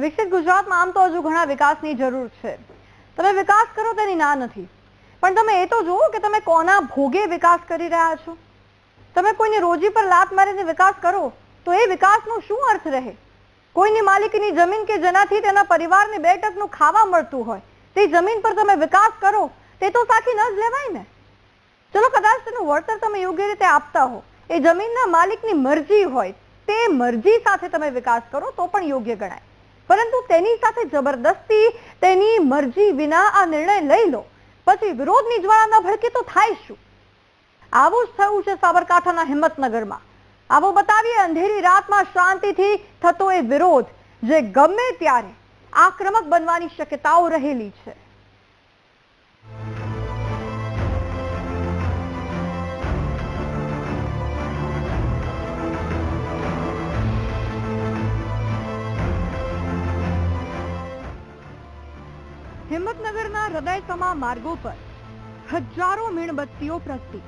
વિકસિત ગુજરાતમાં આમ તો હજુ ઘણા વિકાસની જરૂર છે. તમે વિકાસ કરો તેની ના નથી. પણ તમે એ તો જુઓ કે તમે કોના ભોગે વિકાસ કરી રહ્યા છો? તમે કોઈની રોજી પર લાત મારીને વિકાસ કરો, તો એ વિકાસનો શું અર્થ રહે? કોઈની માલિકીની જમીન કે જેનાથી તેના પરિવારને બે ટકનું ખાવા મળતું હોય, તે જમીન પર તમે વિકાસ કરો, તે તો સાખી ન જ લેવાય ને? ચલો કદાચ તેનું વળતર તમે યોગ્ય રીતે આપતા હો. એ જમીનના માલિકની મરજી હોય, તે મરજી સાથે તમે વિકાસ કરો, તો પણ યોગ્ય ગણાય. પરંતુ તેની સાથે જબરદસ્તી, તેની મરજી વિના આ નિર્ણય લઈ લો. પછી વિરોધની જ્વાળાના ભડકે તો થાય શું? આવું જ થયું છે સાબરકાંઠાના હિંમતનગરમાં. આવો બતાવીએ, અંધેરી રાતમાં શાંતિથી થતો એ વિરોધ, જે ગમે ત્યારે આક્રમક બનવાની શક્યતાઓ રહેલી છે. હિંમતનગરના હૃદયસમા માર્ગો પર હજારો મીણબત્તીઓ પ્રગટી.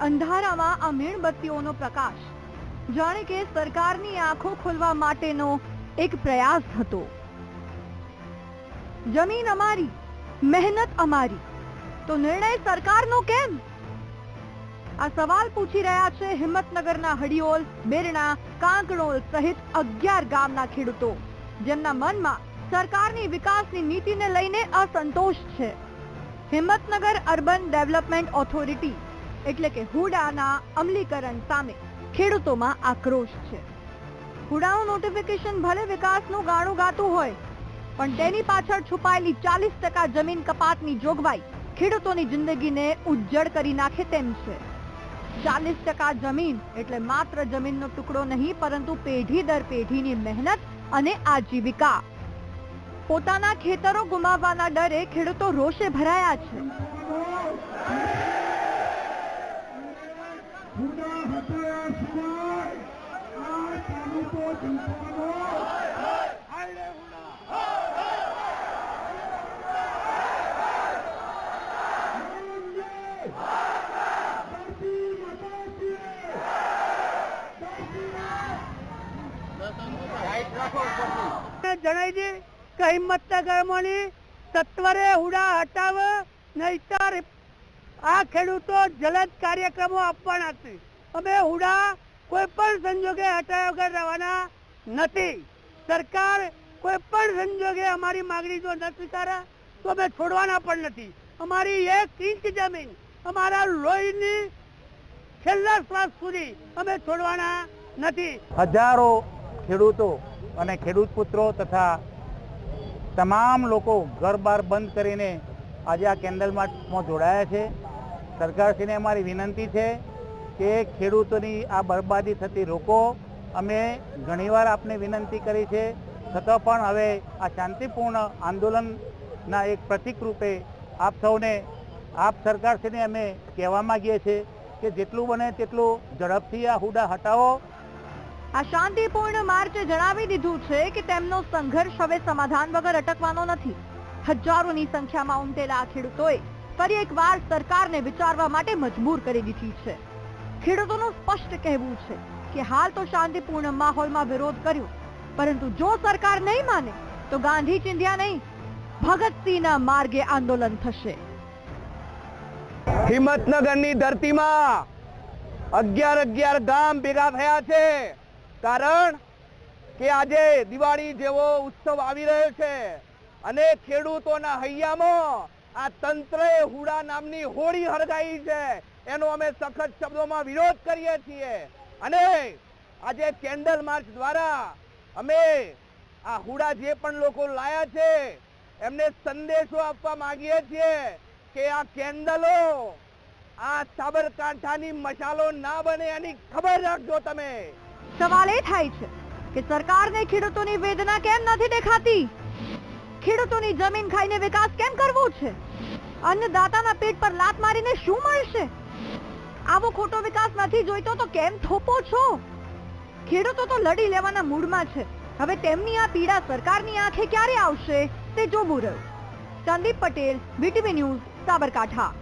અંધારામાં આ મીણબત્તીઓનો પ્રકાશ જાણે કે સરકારની આંખો ખોલવા માટેનો એક પ્રયાસ હતો. જમીન અમારી, મહેનત અમારી, તો નિર્ણય સરકારનો કેમ? આ સવાલ પૂછી રહ્યા છે હિંમતનગરના હડિયોલ, બેરણા, કાંકણોલ સહિત અગિયાર ગામના ખેડૂતો, જેમના મનમાં સરકારની વિકાસની નીતિને લઈને અસંતોષ છે. હિંમતનગર અર્બન ડેવલપમેન્ટ ઓથોરિટી એટલે કે હુડાના અમલીકરણ સામે ખેડૂતોમાં આક્રોશ છે. હુડાનું નોટિફિકેશન ભલે વિકાસનું ગાણું ગાતું હોય, પણ તેની પાછળ છુપાયેલી ચાલીસ ટકા જમીન કપાતની જોગવાઈ ખેડૂતોની જિંદગીને ઉજ્જડ કરી નાખે તેમ છે. ચાલીસ ટકા જમીન એટલે માત્ર જમીનનો ટુકડો નહીં, પરંતુ પેઢી દર પેઢીની મહેનત અને આજીવિકા. પોતાના ખેતરો ગુમાવવાના ડરે ખેડૂતો રોષે ભરાયા છે. જણાય હથિયાર નથી. અમારી માગણી જો ન સ્વીકારે, તો અમે છોડવાના પણ નથી. અમારી એક ઇંચ જમીન, અમારા લોહીની છેલ્લા શ્વાસ સુધી અમે છોડવાના નથી. હજારો ખેડૂતો અને ખેડૂત પુત્રો તથા તમામ લોકો ઘર બાર બંધ કરીને આજે આ કેન્ડલમાં જોડાયા છે. સરકારશ્રીને અમારી વિનંતી છે કે ખેડૂતોની આ બરબાદી થતી રોકો. અમે ઘણીવાર આપને વિનંતી કરી છે. છતાં પણ હવે આ શાંતિપૂર્ણ આંદોલનના એક પ્રતિક રૂપે આપ સૌને, આપ સરકારશ્રીને અમે કહેવા માંગીએ છીએ કે જેટલું બને તેટલું ઝડપથી આ હુડા હટાવો. આ શાંતિપૂર્ણ માર્ચે જણાવી દીધું છે કે તેમનો સંઘર્ષ હવે સમાધાન વગર અટકવાનો નથી. હજારોની સંખ્યામાં ઉમટેલા ખેડૂતોએ ફરી એકવાર સરકારને વિચારવા માટે મજબૂર કરી દીધી છે. ખેડૂતોનું સ્પષ્ટ કહેવું છે કે હાલ તો શાંતિપૂર્ણ માહોલમાં વિરોધ કર્યો, પરંતુ જો સરકાર નહીં માને, તો ગાંધી ચિંધ્યા નહીં. ભગતસિંહના માર્ગે આંદોલન થશે. હિંમતનગરની ધરતીમાં અગિયાર અગિયાર ગામ ભેગા થયા છે. કારણ કે આજે દિવાળી જેવો ઉત્સવ આવી રહ્યો છે અને ખેડૂતોના હૈયામાં આ તંત્રએ હુડા નામની હોળી હરગાઈ છે. એનો અમે સખત શબ્દોમાં વિરોધ કરીએ છીએ. અને આજે કેન્ડલ માર્ચ દ્વારા અમે આ હુડા જે પણ લોકો લાયા છે, એમને સંદેશો આપવા માંગીએ છીએ કે આ કેન્ડલો આ સાબરકાંઠાની મશાલો ના બને એની ખબર રાખજો તમે. સવાલ એ થાય છે કે સરકારને ખેડૂતોની વેદના કેમ નથી દેખાતી? ખેડૂતોની જમીન ખાઈને વિકાસ કેમ કરવો છે? અન્નદાતાના પેટ પર લાત મારીને શું મળશે? આવો ખોટો વિકાસ નથી જોઈતો તો કેમ થોપો છો? ખેડૂતો તો લડી લેવાના મૂડમાં છે. હવે તેમની આ પીડા સરકારની આંખે ક્યારે આવશે તે જોવું રહ્યું. Sandeep Patel BTV news, Sabarkantha.